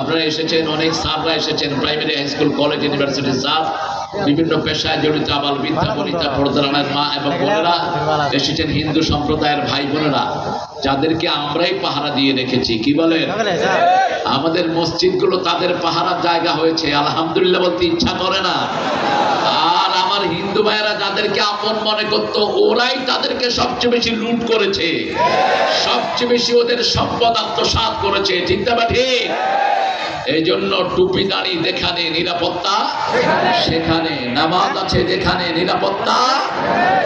আপনারা এসেছেন, অনেক স্যাররা এসেছেন, primary, high school, college, university, sir, বিভিন্ন পেশায় জড়িত আবাল বিদ্যা বনিতা পর্দারানের মা এবং বোনেরা এসেছেন হিন্দু সম্প্রদায়ের ভাই বোনেরা। যাদেরকে আমরাই পাহারা দিয়ে রেখেছি। কি বলেন? আমাদের মসজিদগুলো তাদের পাহারার জায়গা হয়েছে। আলহামদুলিল্লাহ বলতে ইচ্ছা করে না। যাদেরকে আপন মনে করত, ওরাই তাদেরকে সবচেয়ে বেশি লুট করেছে। সবচেয়ে বেশি ওদের সম্পদ আত্মসাৎ করেছে চিন্তা ঠিক? এই জন্য টুপি দাঁড়ি যেখানে নিরাপত্তা, সেখানে নামাজ আছে যেখানে নিরাপত্তা,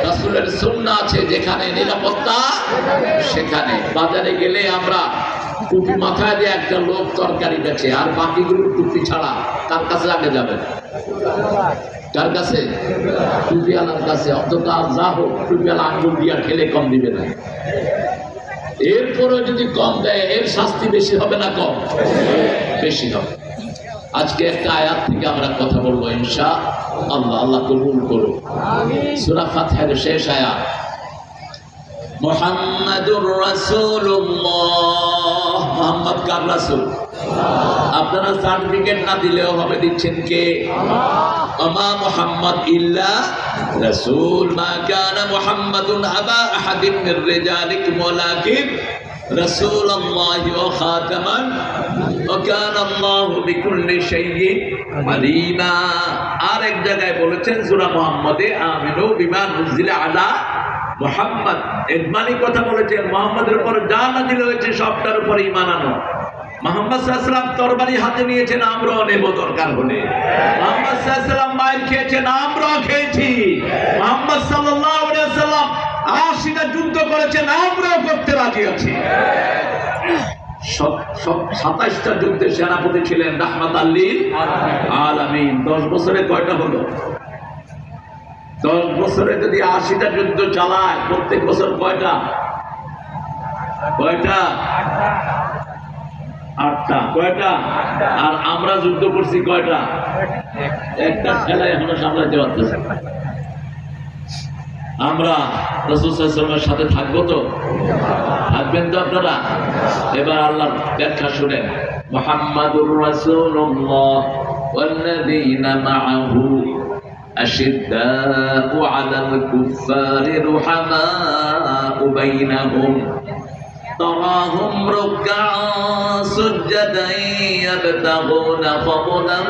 রাসূলের সুন্নাহ আছে যেখানে নিরাপত্তা, সেখানে বাজারে গেলে আমরা টুপি মাথায় দিয়ে একটা লোক তরকারি বেচে আর বাকিগুলো টুপি ছাড়া তার কাছে আগে যাবেন কার কাছে? টুপিওয়ালার কাছে। অন্তত যা হোক টুপিওয়ালা আঙ্গুল দিয়া খেলে কম দিবে না। এরপরও যদি কম দেয় এর শাস্তি বেশি হবে না কম? বেশি হবে। আজকে একটা আয়াত থেকে আমরা কথা বলব ইনশা আল্লাহ আল্লাহ কবুল করুন সূরা ফাতিহার শেষ আয়াত। মুহাম্মাদুর রাসূলুল্লাহ মুহাম্মদ কার রাসূল আপনারা সার্টিফিকেট না দিলেও হবে দিচ্ছেন কে আমা মুহাম্মদ ইল্লা রাসূল মা কানা মুহাম্মাদুন আবা আহাদিন মির রিজালিকুম ওয়ালাকিন رسول الله وخاتما وكان الله بكل شيء عليما আরেক জায়গায় বলেছেন সূরা মুহাম্মদে আমিনু বিমা নুজিলা আলা মোহাম্মদ এজমানি কথা বলেছেন মোহাম্মদের উপর যা নাজিল হয়েছে, সবটার উপর আনো। মোহাম্মদ হাতে নিয়েছেন দরকার খেয়েছেন খেয়েছি। যুদ্ধ করেছেন রাজি আছি। সাতাইশটা যুদ্ধে সেনাপতি ছিলেন রাহমাত আল্লিল আলামিন। দশ বছরে কয়টা হলো? দশ বছরে যদি আশিটা যুদ্ধ চালায় প্রত্যেক বছর কয়টা কয়টা আটটা কয়টা আর আমরা যুদ্ধ করছি কয়টা একটা খেলা এখনো সামলাইতে পারতেছে না। আমরা রসুলের সাথে থাকবো তো থাকবেন তো আপনারা এবার আল্লাহর ব্যাখ্যা শুনেন মোহাম্মদুর রাসূলুল্লাহ والذين معه أشداء على الكفار رحماء بينهم. تراهم ركعا سجدا يبتغون فضلا